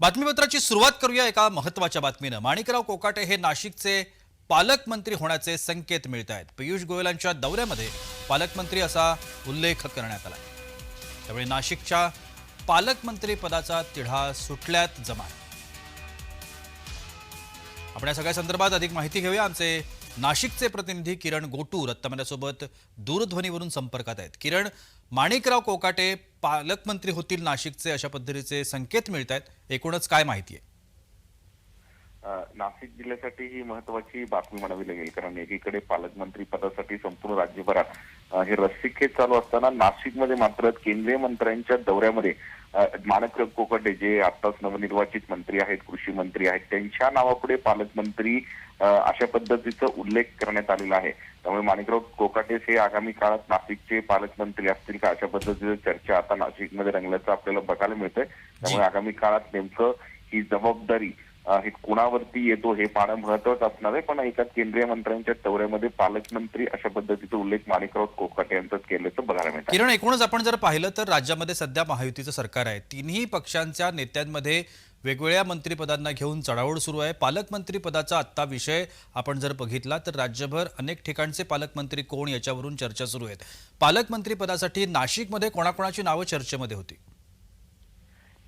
बातमीपत्राची सुरुवात करूया एका महत्त्वाच्या बातमीनं. माणिकराव कोकाटे हे नाशिकचे पालकमंत्री होण्याचे संकेत मिळत आहेत. पियुष गोयलांच्या दौऱ्यामध्ये पालकमंत्री असा उल्लेख करण्यात आला. त्यामुळे नाशिकच्या पालकमंत्री पदाचा तिढा सुटल्यात जमा. आपण या सगळ्या संदर्भात अधिक माहिती घेऊया. आमचे नाशिकचे प्रतिनिधी किरण गोटूर आत्ता माझ्यासोबत दूरध्वनीवरून संपर्कात आहेत. किरण माणिकराव कोकाटे पालकमंत्री होतील नाशिकचे अशा पद्धतीचे संकेत मिळत आहेत एकूणच काय माहिती आहे? नाशिक जिल्ह्यासाठी ही महत्वाची बातमी म्हणावी लागेल कारण एकीकडे पालकमंत्री पदासाठी संपूर्ण राज्यभरात हे रस्सीखेच चालू असताना नाशिकमध्ये मात्र केंद्रीय मंत्र्यांच्या दौऱ्यामध्ये अ, माणिकराव कोकाटे जे आताच नवनिर्वाचित मंत्री आहेत कृषी मंत्री आहेत त्यांच्या नावापुढे पालकमंत्री अशा पद्धतीचा उल्लेख करण्यात आलेला आहे. त्यामुळे माणिकराव कोकाटे हे आगामी काळात नाशिकचे पालकमंत्री असतील का अशा पद्धतीची चर्चा आता नाशिकमध्ये रंगल्याचं आपल्याला बघायला मिळतंय. त्यामुळे आगामी काळात नेमकं ही जबाबदारी हे कोणावरती येतो हे पाहणं महत्वाचं असणार आहे. पण एका केंद्रीय मंत्र्यांच्या दौऱ्यामध्ये पालकमंत्री अशा पद्धतीचा उल्लेख माणिकराव कोकाटे यांचाच केल्याचं बघायला मिळतं. किरण एकूणच आपण जर पाहिलं तर राज्यामध्ये सध्या महायुतीचं सरकार आहे. तिन्ही पक्षांच्या नेत्यांमध्ये वेगवेगळ्या मंत्रिपदांना घेऊन चढाओढ सुरू आहे. पालकमंत्री पदाचा आत्ता विषय आपण जर बघितला तर राज्यभर अनेक ठिकाणचे पालकमंत्री कोण याच्यावरून चर्चा सुरू आहेत? पालकमंत्री पदासाठी नाशिकमध्ये कोणाकोणाची नावं चर्चेमध्ये होती?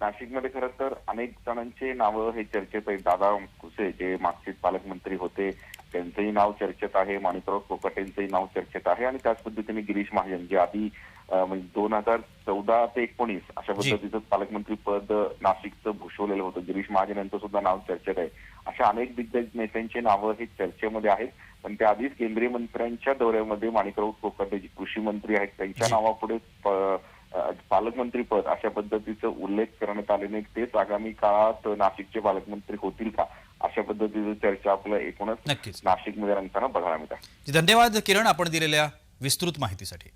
नाशिकमध्ये खरं तर अनेक जणांचे नावं हे चर्चेत आहेत. दादा कुसे जे मागचे पालकमंत्री होते त्यांचंही नाव चर्चेत आहे. माणिकराव कोकाटेंचंही नाव चर्चेत आहे. आणि त्याच पद्धतीने गिरीश महाजन जे आधी म्हणजे दोन हजार चौदा ते एकोणीस अशा. पद्धतीचं पालकमंत्री पद नाशिकचं भूषवलेलं होतं. गिरीश महाजन यांचं सुद्धा नाव चर्चेत आहे. अशा अनेक दिग्गज नेत्यांची नावं हे चर्चेमध्ये आहेत. पण त्याआधीच केंद्रीय मंत्र्यांच्या दौऱ्यामध्ये माणिकराव कोकाटे जे कृषी मंत्री आहेत त्यांच्या. नावापुढे प- अ, पालकमंत्री पद अशा पद्धतीचं उल्लेख करण्यात आल्याने तेच आगामी काळात नाशिकचे पालकमंत्री होतील का? अशा पद्धतीची चर्चा आपल्या एकूणच नक्कीच. नाशिकमध्ये रंगताना बघायला मिळतात धन्यवाद किरण आपण दिलेल्या विस्तृत माहितीसाठी.